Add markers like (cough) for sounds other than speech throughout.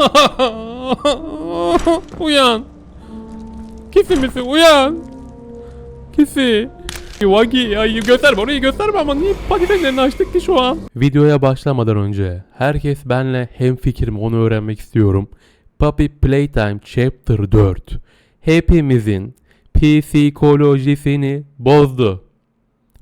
(laughs) uyan. Kisi misin uyan. Kisi. Wagi ay gösterme orayı gösterme ama niye patifeklerini açtık ki şu an? Videoya başlamadan önce herkes benle hemfikir mi onu öğrenmek istiyorum. Puppy Playtime Chapter 4 hepimizin psikolojisini bozdu.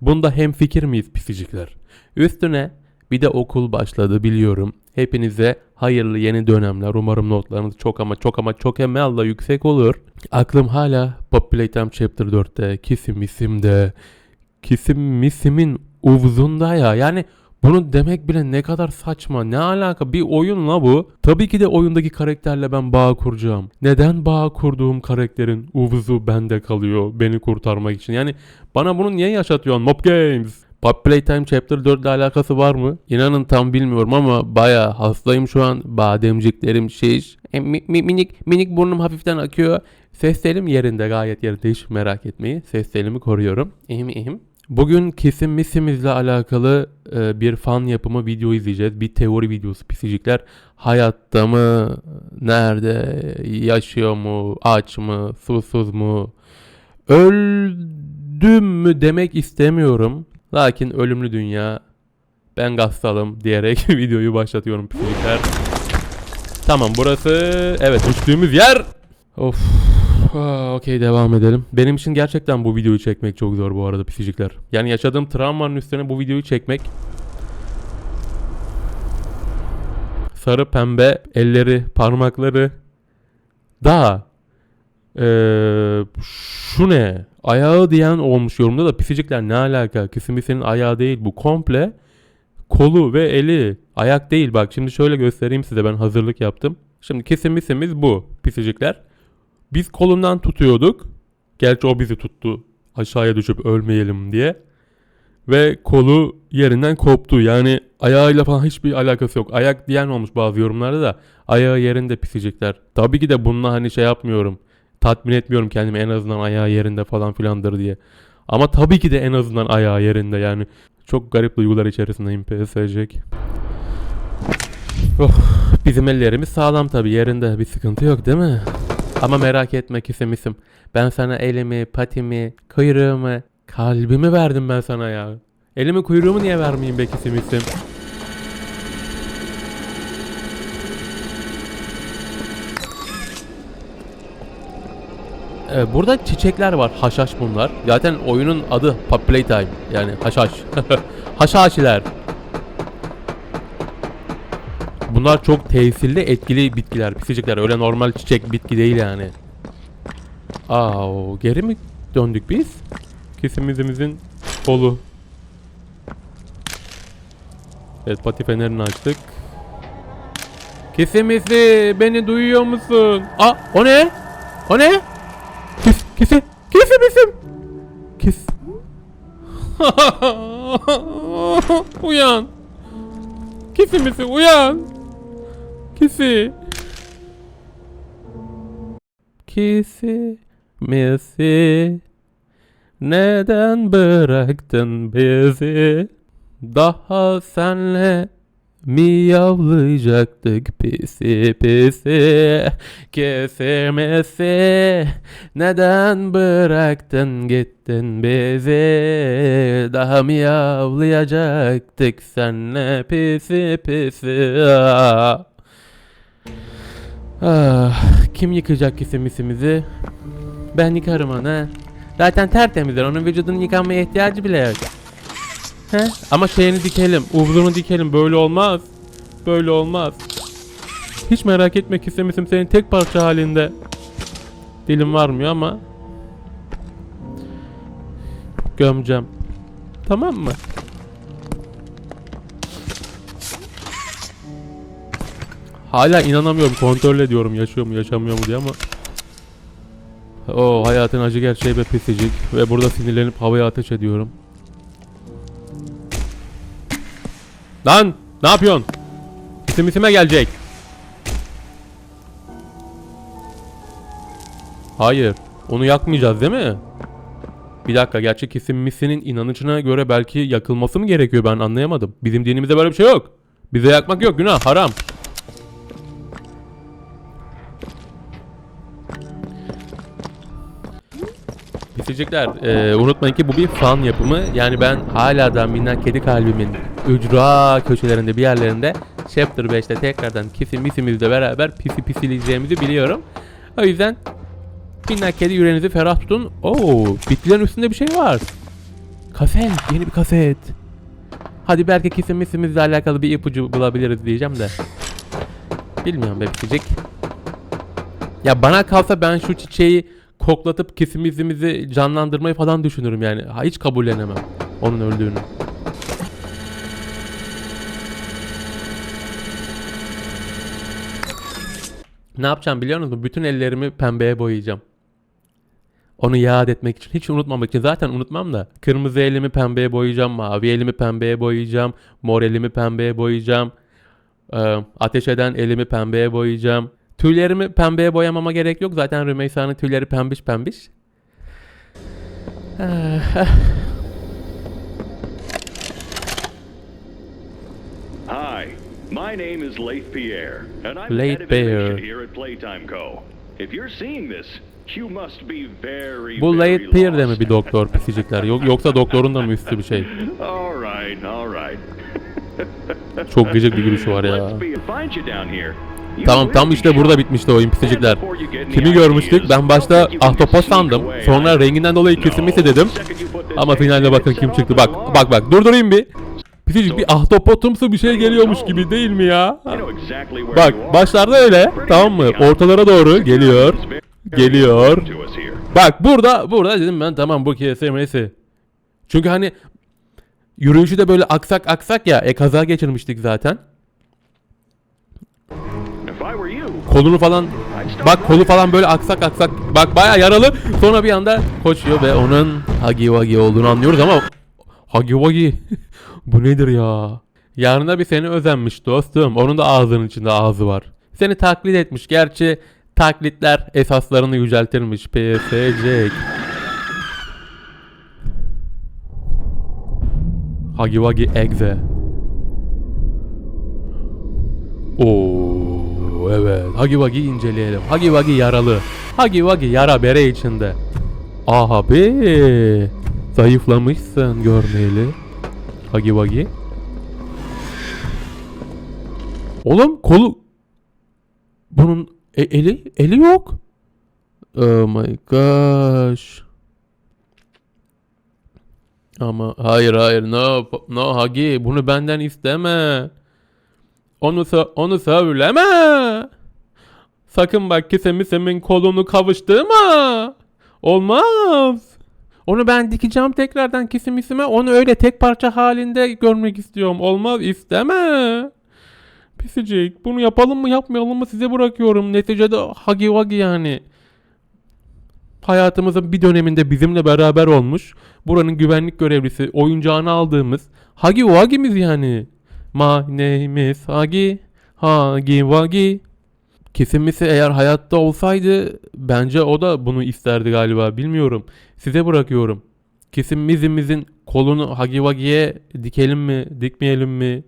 Bunda hemfikir miyiz pisicikler? Üstüne bir de okul başladı biliyorum. Hepinize hayırlı yeni dönemler. Umarım notlarınız çok ama çok ama çok emella yüksek olur. Aklım hala Pop Playtime Chapter 4'te, Kisim Misim'de, Kisim Misim'in uvzunda ya. Yani bunu demek bile ne kadar saçma. Ne alaka? Bir oyun la bu. Tabii ki de oyundaki karakterle ben bağ kuracağım. Neden bağ kurduğum karakterin uvzu bende kalıyor beni kurtarmak için? Yani bana bunu niye yaşatıyorsun Mob Games? Pop Playtime Chapter 4 ile alakası var mı? İnanın tam bilmiyorum ama baya hastayım şu an. Bademciklerim şiş. E, mi- mi- minik minik burnum hafiften akıyor. Ses telim yerinde gayet yerinde hiç merak etmeyin. Ses telimi koruyorum. İhim ihim. Bugün kesim misimizle alakalı e, bir fan yapımı video izleyeceğiz. Bir teori videosu pisicikler. Hayatta mı? Nerede? Yaşıyor mu? Aç mı? Susuz mu? Öldüm mü demek istemiyorum. Lakin ölümlü dünya ben gassalım diyerek (laughs) videoyu başlatıyorum pisicikler. Tamam burası evet düştüğümüz yer. Of. Aa, Okey devam edelim. Benim için gerçekten bu videoyu çekmek çok zor bu arada pisicikler. Yani yaşadığım travmanın üstüne bu videoyu çekmek sarı pembe elleri parmakları da eee, şu ne ayağı diyen olmuş yorumda da pisicikler ne alaka kısmisinin ayağı değil bu komple kolu ve eli ayak değil bak şimdi şöyle göstereyim size ben hazırlık yaptım. Şimdi kesimisimiz bu pisicikler. Biz kolundan tutuyorduk. Gerçi o bizi tuttu aşağıya düşüp ölmeyelim diye. Ve kolu yerinden koptu. Yani ayağıyla falan hiçbir alakası yok. Ayak diyen olmuş bazı yorumlarda da ayağı yerinde pisicikler. Tabii ki de bununla hani şey yapmıyorum. Tatmin etmiyorum kendimi en azından ayağı yerinde falan filandır diye. Ama tabii ki de en azından ayağı yerinde yani. Çok garip duygular içerisindeyim PSC. Oh, bizim ellerimiz sağlam tabii yerinde bir sıkıntı yok değil mi? Ama merak etme kisimisim. Ben sana elimi, patimi, kuyruğumu, kalbimi verdim ben sana ya. Elimi kuyruğumu niye vermeyeyim be kisimisim? Ee, burada çiçekler var. Haşhaş bunlar. Zaten oyunun adı Playtime. Yani haşhaş. (laughs) Haşhaşiler. Bunlar çok tesirli etkili bitkiler, pisicikler. Öyle normal çiçek bitki değil yani. Aa, geri mi döndük biz? Kesimizimizin kolu. Evet pati fenerini açtık. Kesimizi beni duyuyor musun? Aa o ne? O ne? Kes, kesi, kesimizim. Kes. uyan. Kesimizi uyan. Kesi. Kesi misi neden bıraktın bizi? Daha senle miyavlayacaktık pisi pisi Kesilmesi neden bıraktın gittin bizi Daha miyavlayacaktık senle pisi pisi ah. Ah, kim yıkayacak kisimisimizi? Ben yıkarım onu. Zaten tertemizler. Onun vücudunun yıkanmaya ihtiyacı bile yok. He? Ama şeyini dikelim. Uvzunu dikelim. Böyle olmaz. Böyle olmaz. Hiç merak etme kisimisim senin tek parça halinde. Dilim varmıyor ama. Gömeceğim. Tamam mı? Hala inanamıyorum. Kontrol ediyorum yaşıyor mu yaşamıyor mu diye ama. O hayatın acı gerçeği ve pisicik. Ve burada sinirlenip havaya ateş ediyorum. Lan ne yapıyorsun? İsim isime gelecek. Hayır. Onu yakmayacağız değil mi? Bir dakika gerçek isim misinin inanışına göre belki yakılması mı gerekiyor ben anlayamadım. Bizim dinimizde böyle bir şey yok. Bize yakmak yok günah haram. Pisicikler e, unutmayın ki bu bir fan yapımı. Yani ben hala da minnak kedi kalbimin ücra köşelerinde bir yerlerinde Chapter 5'te tekrardan kisi misimizle beraber pisi pisileyeceğimizi biliyorum. O yüzden minnak kedi yüreğinizi ferah tutun. Oo, bitkilerin üstünde bir şey var. Kaset, yeni bir kaset. Hadi belki kisi misimizle alakalı bir ipucu bulabiliriz diyeceğim de. Bilmiyorum be pisicik. Ya bana kalsa ben şu çiçeği koklatıp kesimizimizi canlandırmayı falan düşünürüm yani. Hiç kabullenemem onun öldüğünü. Ne yapacağım biliyor musunuz? Bütün ellerimi pembeye boyayacağım. Onu yad etmek için. Hiç unutmamak için. Zaten unutmam da. Kırmızı elimi pembeye boyayacağım. Mavi elimi pembeye boyayacağım. Mor elimi pembeye boyayacağım. Ateş eden elimi pembeye boyayacağım. Tüylerimi pembeye boyamama gerek yok. Zaten Rümeysa'nın tüyleri pembiş pembiş. (sighs) Hi, my name is Leith Pierre, and I'm Leith head of Pierre. innovation here at Playtime Co. If you're seeing this, you must be very, Bu Late Peer de mi bir doktor pisicikler? Yok, yoksa doktorun da mı üstü bir şey? all right, all right. (laughs) Çok gıcık bir gülüşü var ya. Let's be find you down here. Tamam tam işte burada bitmişti get any Kimi görmüştük? Ben başta ahtapot sandım. Sonra renginden dolayı No, kesimisi dedim. Ama finalde in, bakın kim çıktı. Bak bak bak durdurayım bir. Pisicik bir ahtapotumsu bir şey geliyormuş gibi değil mi ya? Bak başlarda öyle tamam mı? Ortalara doğru geliyor. Geliyor. Bak burada burada dedim ben tamam bu kesemesi. Çünkü hani yürüyüşü de böyle aksak aksak ya. E kaza geçirmiştik zaten. Kolunu falan bak kolu falan böyle aksak aksak. Bak baya yaralı. Sonra bir anda koşuyor ve onun Hagi Wagi olduğunu anlıyoruz ama Hagi Wagi (laughs) bu nedir ya? Yarına bir seni özenmiş dostum. Onun da ağzının içinde ağzı var. Seni taklit etmiş. Gerçi taklitler esaslarını yüceltirmiş. PFC. Hagi Wagi Egze. Oo evet. Hagi Wagi inceleyelim. Hagi Wagi yaralı. Hagi Wagi yara bere içinde. Abi. Zayıflamışsın görmeyeli. Hagi Wagi. Oğlum kolu bunun e- eli eli yok. Oh my gosh. Ama hayır hayır no no Hagi bunu benden isteme. Onu onu söyleme. Sakın bak kisemisemin kolunu kavuşturma. Olmaz. Onu ben dikeceğim tekrardan kisimisime. Onu öyle tek parça halinde görmek istiyorum. Olmaz isteme. Pisicik. Bunu yapalım mı yapmayalım mı size bırakıyorum. Neticede hagi wagi yani. Hayatımızın bir döneminde bizimle beraber olmuş. Buranın güvenlik görevlisi, oyuncağını aldığımız Hagi Wagi'miz yani. My name is Hagi. Hagi Wagi. Kesinlikle eğer hayatta olsaydı bence o da bunu isterdi galiba. Bilmiyorum. Size bırakıyorum. Kesimizimizin kolunu Hagi Wagi'ye dikelim mi, dikmeyelim mi?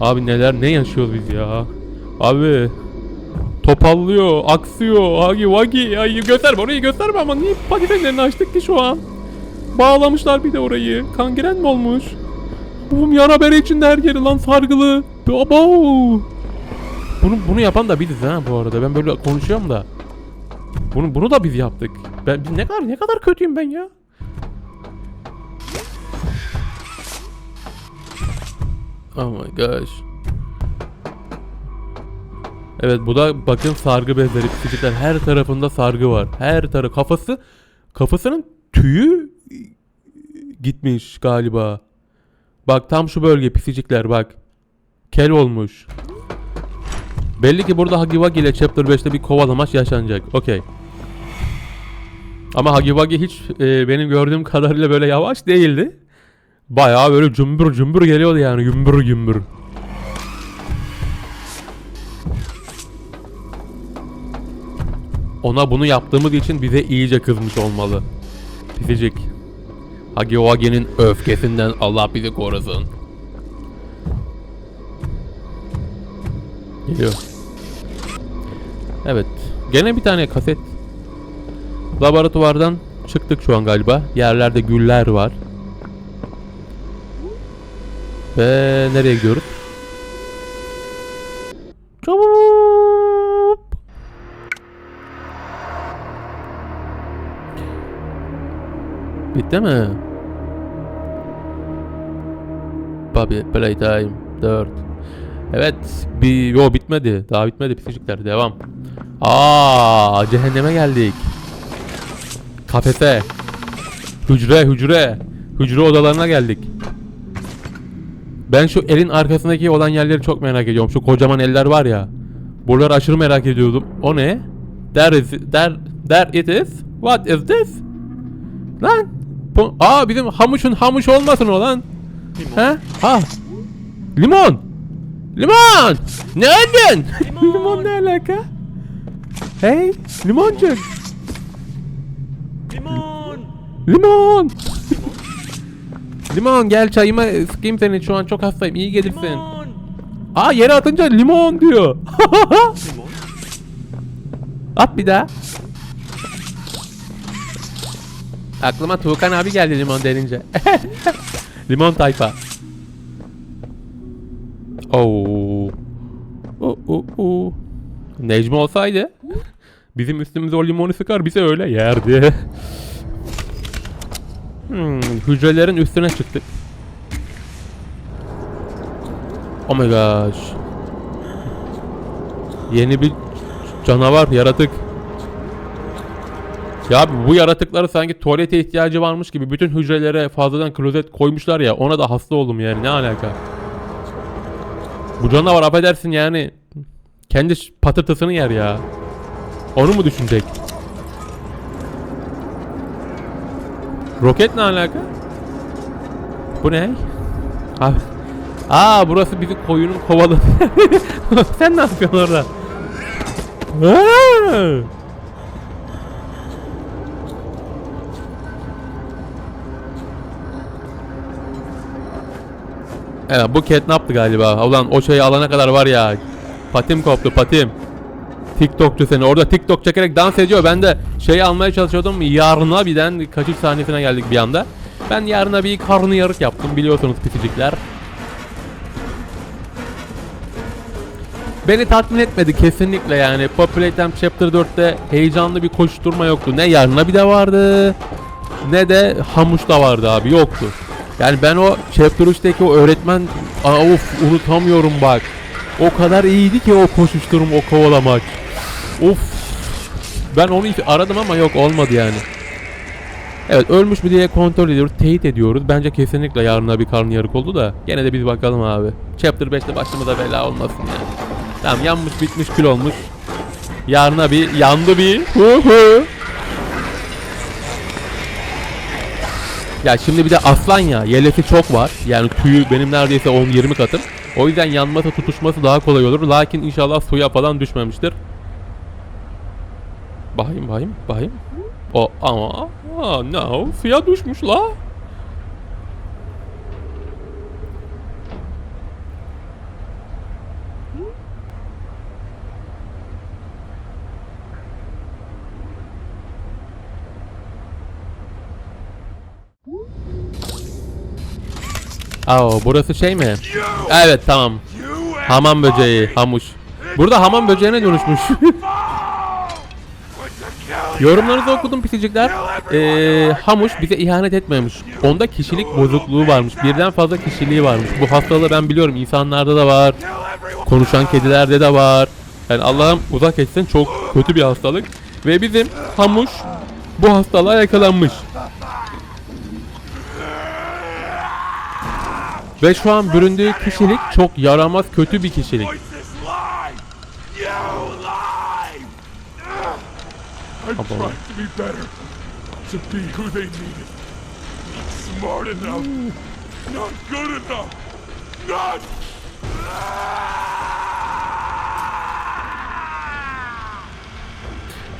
Abi neler ne yaşıyoruz biz ya? Abi topallıyor, aksıyor. Hagi Wagi. Ay gösterme orayı gösterme ama niye paketenlerini açtık ki şu an? Bağlamışlar bir de orayı. Kangren mi olmuş? Oğlum yara bere içinde her yeri lan sargılı. Abo. Bunu bunu yapan da biziz ha bu arada. Ben böyle konuşuyorum da. Bunu bunu da biz yaptık. Ben ne kadar ne kadar kötüyüm ben ya. Oh my gosh. Evet bu da bakın sargı bezleri pisicikler her tarafında sargı var. Her taraf kafası kafasının tüyü gitmiş galiba. Bak tam şu bölge pisicikler bak. Kel olmuş. Belli ki burada Hagiwagi ile Chapter 5'te bir kovalamaç yaşanacak. Okey. Ama Hagiwagi hiç e, benim gördüğüm kadarıyla böyle yavaş değildi. Bayağı böyle cümbür cümbür geliyordu yani gümbür gümbür. Ona bunu yaptığımız için bize iyice kızmış olmalı. Pisicik. Hagiwagi'nin öfkesinden Allah bizi korusun. Geliyor. Evet. Gene bir tane kaset. Laboratuvardan çıktık şu an galiba. Yerlerde güller var. Ve nereye gidiyoruz? Bitti mi? Bobby Playtime 4 Evet bir yo bitmedi. Daha bitmedi psikikler devam. Aa cehenneme geldik. Kafese. Hücre hücre. Hücre odalarına geldik. Ben şu elin arkasındaki olan yerleri çok merak ediyorum. Şu kocaman eller var ya. Buraları aşırı merak ediyordum. O ne? There is there, there it is? What is this? Lan bu, Aa bizim hamuşun hamuş olmasın o lan He? Ha. Limon. Limon. Nereden? (laughs) Limon. ne alaka? Hey, limoncuk. Limon! Limon. limon gel çayıma sıkayım seni şu an çok hastayım iyi gelirsin. Limon! Aa yere atınca limon diyor. (laughs) Limon? At bir daha. Aklıma Tuğkan abi geldi limon denince. (laughs) limon tayfa. Oo. Oo, oo, oo. Necmi olsaydı bizim üstümüze o limonu sıkar bize öyle yerdi. (laughs) Hmm, hücrelerin üstüne çıktık. Oh my gosh. Yeni bir canavar, yaratık. Ya abi bu yaratıkları sanki tuvalete ihtiyacı varmış gibi bütün hücrelere fazladan klozet koymuşlar ya ona da hasta oldum yani ne alaka. Bu canavar affedersin yani kendi patırtısını yer ya. Onu mu düşünecek? Roket ne alaka? Bu ne? Abi. Aa burası bizi koyunun kovaladı. (laughs) Sen ne yapıyorsun orada? Evet bu catnap'tı galiba. Ulan o şeyi alana kadar var ya. Patim koptu patim. TikTokçu seni. Orada TikTok çekerek dans ediyor. Ben de şeyi almaya çalışıyordum. Yarına birden kaçış sahnesine geldik bir anda. Ben yarına bir karnı yarık yaptım. Biliyorsunuz pisicikler. Beni tatmin etmedi kesinlikle yani. Populate Chapter 4'te heyecanlı bir koşturma yoktu. Ne yarına bir de vardı. Ne de Hamuş da vardı abi yoktu. Yani ben o Chapter 3'teki o öğretmen Aa, of unutamıyorum bak. O kadar iyiydi ki o koşuşturum o kovalamak. Of. Ben onu hiç aradım ama yok olmadı yani. Evet ölmüş mü diye kontrol ediyoruz, teyit ediyoruz. Bence kesinlikle yarına bir karnıyarık oldu da. Gene de biz bakalım abi. Chapter 5'te başımıza bela olmasın yani. Tamam yanmış bitmiş kül olmuş. Yarına bir yandı bir. Hu hu. Ya şimdi bir de aslan ya yelesi çok var. Yani tüyü benim neredeyse 10-20 katım. O yüzden yanması tutuşması daha kolay olur. Lakin inşallah suya falan düşmemiştir. Bakayım bakayım bakayım. O ama aa, no suya düşmüş la. Aa burası şey mi? Evet tamam. Hamam böceği, hamuş. Burada hamam böceğine dönüşmüş. (laughs) Yorumlarınızı okudum pisicikler. Ee, hamuş bize ihanet etmemiş. Onda kişilik bozukluğu varmış. Birden fazla kişiliği varmış. Bu hastalığı ben biliyorum. İnsanlarda da var. Konuşan kedilerde de var. Yani Allah'ım uzak etsin çok kötü bir hastalık. Ve bizim hamuş bu hastalığa yakalanmış. Ve şu an büründüğü kişilik çok yaramaz kötü bir kişilik.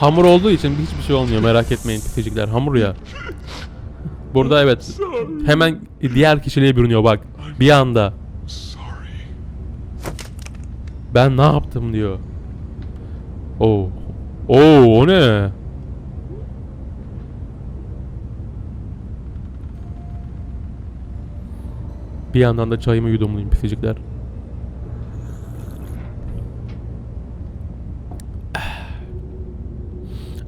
Hamur olduğu için hiçbir şey olmuyor merak etmeyin pisicikler hamur ya. (laughs) Burada evet. Hemen diğer kişiliğe bürünüyor bak. Bir anda. Ben ne yaptım diyor. Oo. Oo o ne? Bir yandan da çayımı yudumlayayım pisicikler.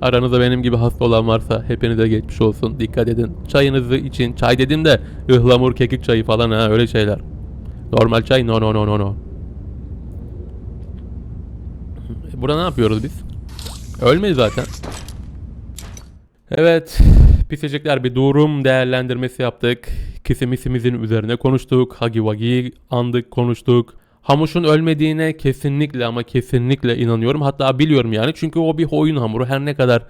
Aranızda benim gibi hasta olan varsa hepinize geçmiş olsun. Dikkat edin. Çayınızı için. Çay dedim de ıhlamur kekik çayı falan ha öyle şeyler. Normal çay no no no no no. Burada ne yapıyoruz biz? Ölmeyiz zaten. Evet. Pisicikler bir durum değerlendirmesi yaptık. Kisimisimizin üzerine konuştuk. Hagi Wagi andık konuştuk. Hamuş'un ölmediğine kesinlikle ama kesinlikle inanıyorum. Hatta biliyorum yani. Çünkü o bir oyun hamuru. Her ne kadar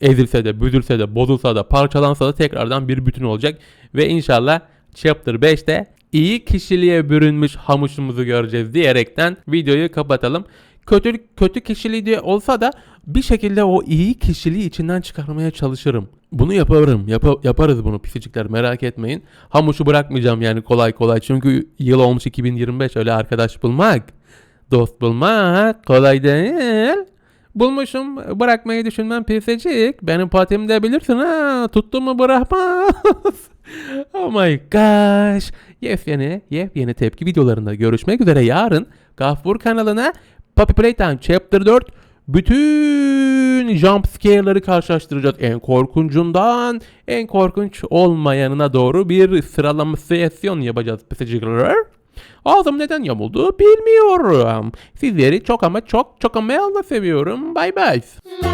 ezilse de, büdülse de, bozulsa da, parçalansa da tekrardan bir bütün olacak. Ve inşallah Chapter 5'te iyi kişiliğe bürünmüş Hamuş'umuzu göreceğiz diyerekten videoyu kapatalım. Kötü kötü kişiliği de olsa da bir şekilde o iyi kişiliği içinden çıkarmaya çalışırım. Bunu yaparım. Yapa- yaparız bunu pisicikler merak etmeyin. Hamuş'u bırakmayacağım yani kolay kolay. Çünkü yıl olmuş 2025 öyle arkadaş bulmak. Dost bulmak kolay değil. Bulmuşum bırakmayı düşünmem pisicik. Benim patimi de bilirsin ha. Tuttum mu bırakmaz. (laughs) oh my gosh. Yepyeni, yepyeni tepki videolarında görüşmek üzere yarın. Gafur kanalına Puppy Playtime Chapter 4 bütün jump scare'ları karşılaştıracağız. En korkuncundan en korkunç olmayanına doğru bir sıralama sesyon yapacağız pisicikler. Ağzım neden yamuldu bilmiyorum. Sizleri çok ama çok çok ama seviyorum. Bye bye.